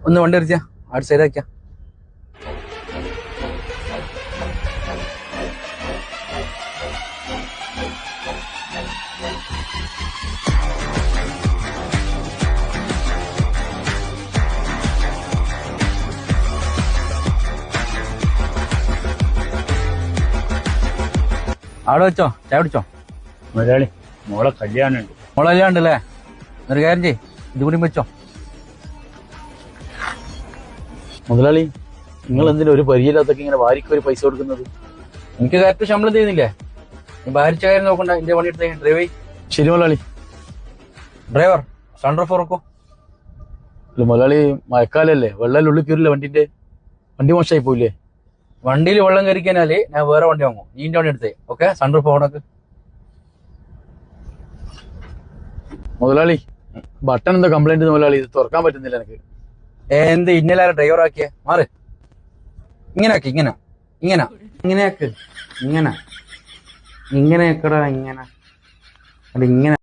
ഒന്ന് വണ്ടി ആട് അവിടെ സൈഡാക്കിയാ അവിടെ വെച്ചോ ചായ പിടിച്ചോ മുതലാളി മോളെ കല്യാണം ഉണ്ട് മോളെ കല്യാണം ഉണ്ടല്ലേ ഒരു കാര്യം ചെയ്യ് ഇത് കൂടി വെച്ചോ. മുതലാളി നിങ്ങൾ എന്തിനാ ഒരു പരിചയമില്ലാത്തൊക്കെ ഇങ്ങനെ വാരിക്ക് ഒരു പൈസ കൊടുക്കുന്നത്? എനിക്ക് കറക്റ്റ് ശമ്പളം തരുന്നില്ലേ? നീ ഭാരിച്ച കാര്യം നോക്കണ്ട എന്റെ പണി എടുത്തേ ഡ്രൈവ് ശരി മുതലാളി. ഡ്രൈവർ സൺഡർ ഫോർക്കോ അല്ല മുതലാളി മഴക്കാലല്ലേ? വെള്ളം ഉള്ളിൽ കയറില്ല വണ്ടിന്റെ? വണ്ടി മോശമായി പോയില്ലേ? വണ്ടിയിൽ വെള്ളം കയറിക്കാനാല് ഞാൻ വേറെ വണ്ടി വാങ്ങും. നീ എന്റെ വണ്ടി എടുത്തേ. ഓക്കെ സൺഡർ ഫോണൊക്കെ മുതലാളി ബട്ടൺ എന്താ കംപ്ലൈന്റ് മുതലാളി. ഇത് തുറക്കാൻ പറ്റുന്നില്ല എനിക്ക്. എന്ത് ഇന്നലെ ഡ്രൈവർ ആക്കിയ? മാറ്. ഇങ്ങനെ ആക്കി ഇങ്ങനെ. ഇങ്ങനെ. ഇങ്ങനെ ആക്ക്. ഇങ്ങനെ. ഇങ്ങനെ ഇങ്ങനെ. അല്ല ഇങ്ങനെ.